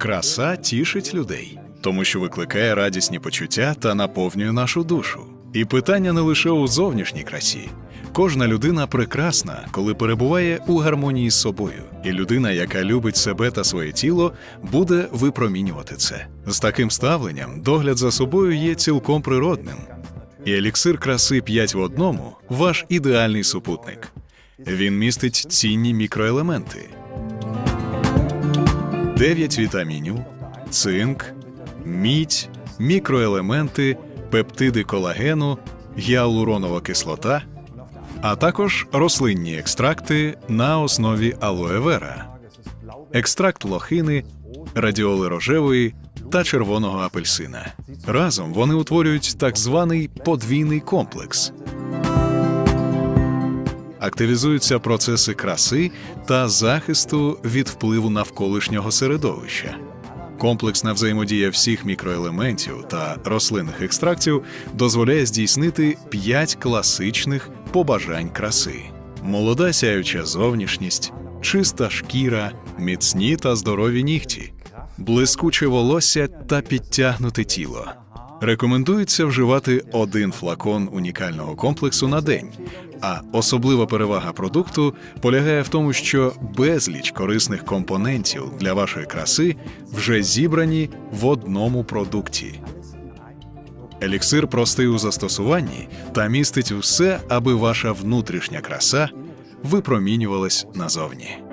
Краса тішить людей, тому що викликає радісні почуття та наповнює нашу душу. І питання не лише у зовнішній красі. Кожна людина прекрасна, коли перебуває у гармонії з собою, і людина, яка любить себе та своє тіло, буде випромінювати це. З таким ставленням догляд за собою є цілком природним. І еліксир краси 5 в одному ваш ідеальний супутник. Він містить цінні мікроелементи, 9 вітамінів, цинк, мідь, мікроелементи, пептиди колагену, гіалуронова кислота, а також рослинні екстракти на основі алоевера, екстракт лохини, радіоли рожевої та червоного апельсина. Разом вони утворюють так званий подвійний комплекс. Активізуються процеси краси та захисту від впливу навколишнього середовища. Комплексна взаємодія всіх мікроелементів та рослинних екстрактів дозволяє здійснити п'ять класичних побажань краси: молода сяюча зовнішність, чиста шкіра, міцні та здорові нігті, блискуче волосся та підтягнуте тіло. Рекомендується вживати один флакон унікального комплексу на день. А особлива перевага продукту полягає в тому, що безліч корисних компонентів для вашої краси вже зібрані в одному продукті. Еліксир простий у застосуванні та містить все, аби ваша внутрішня краса випромінювалась назовні.